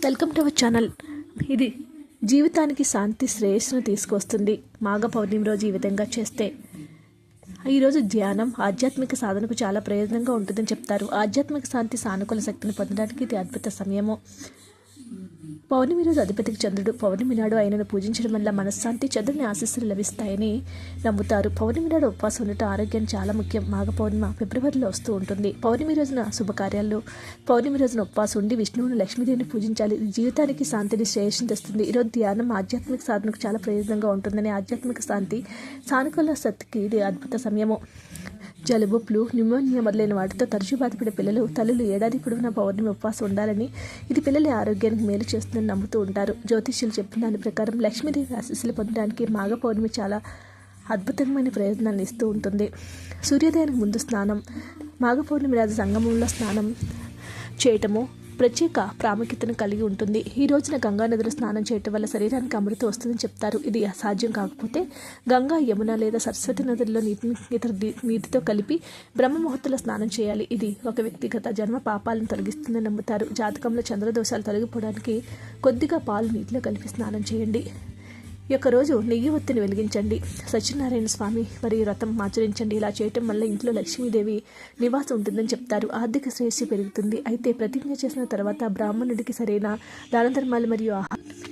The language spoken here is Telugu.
Welcome to our channel. ఇది జీవితానికి శాంతి శ్రేయస్సును తీసుకొస్తుంది మాఘ పౌర్ణమి రోజు ఈ విధంగా చేస్తే. ఈరోజు ధ్యానం ఆధ్యాత్మిక సాధనకు చాలా ప్రయోజనంగా ఉంటుందని చెప్తారు. ఆధ్యాత్మిక శాంతి సానుకూల శక్తిని పొందడానికి ఇది అద్భుత సమయము. పౌర్ణమి రోజు అధిపతికి చంద్రుడు. పౌర్ణమి నాడు ఆయనను పూజించడం వల్ల మనశ్శాంతి చంద్రుని ఆశీస్సులు లభిస్తాయని నమ్ముతారు. పౌర్ణమి నాడు ఉపవాసం ఉండటం ఆరోగ్యం చాలా ముఖ్యం. మాఘ పౌర్ణిమ ఫిబ్రవరిలో వస్తూ ఉంటుంది. పౌర్ణమి రోజున శుభకార్యాలు పౌర్ణమి రోజున ఉపవాసం ఉండి విష్ణువును లక్ష్మీదేవిని పూజించాలి. జీవితానికి శాంతిని శ్రేయస్సును తెస్తుంది. ఈరోజు ధ్యానం ఆధ్యాత్మిక సాధనకు చాలా ప్రయోజనంగా ఉంటుందని ఆధ్యాత్మిక శాంతి సానుకూల శక్తికి ఇది అద్భుత సమయము. జలుబు ఫ్లూ న్యూమోనియా మొదలైన వాటితో తరచూ బాధపడే పిల్లలు తల్లులు ఏడాది పొడవునా పౌర్ణమి ఉపవాసం ఉండాలని ఇది పిల్లల ఆరోగ్యానికి మేలు చేస్తుందని నమ్ముతూ ఉంటారు. జ్యోతిష్యులు చెప్పిన దాని ప్రకారం లక్ష్మీదేవి ఆశీస్సులు పొందడానికి మాఘ పౌర్ణమి చాలా అద్భుతమైన ప్రయోజనాన్ని ఇస్తూ ఉంటుంది. సూర్యోదయానికి ముందు స్నానం మాఘ పౌర్ణమి రాజు సంగమంలో స్నానం చేయటము ప్రత్యేక ప్రాముఖ్యతను కలిగి ఉంటుంది. ఈ రోజున గంగా నదిలో స్నానం చేయటం వల్ల శరీరానికి అమృతం వస్తుందని చెప్తారు. ఇది అసాధ్యం కాకపోతే గంగా యమున లేదా సరస్వతి నదుల్లో నీటిని ఇతర నీటితో కలిపి బ్రహ్మముహూర్తంలో స్నానం చేయాలి. ఇది ఒక వ్యక్తిగత జన్మ పాపాలను తొలగిస్తుందని నమ్ముతారు. జాతకంలో చంద్రదోషాలు తొలగిపోవడానికి కొద్దిగా పాలు నీటిలో కలిపి స్నానం చేయండి. యొక్క రోజు నెయ్యి ఒత్తిని వెలిగించండి. సత్యనారాయణ స్వామి మరి వ్రతం ఆచరించండి. ఇలా చేయటం వల్ల ఇంట్లో లక్ష్మీదేవి నివాసం ఉంటుందని చెప్తారు. ఆర్థిక శ్రేయస్సు పెరుగుతుంది. అయితే ప్రతిజ్ఞ చేసిన తర్వాత బ్రాహ్మణుడికి సరైన దాన ధర్మాలు మరియు ఆహారం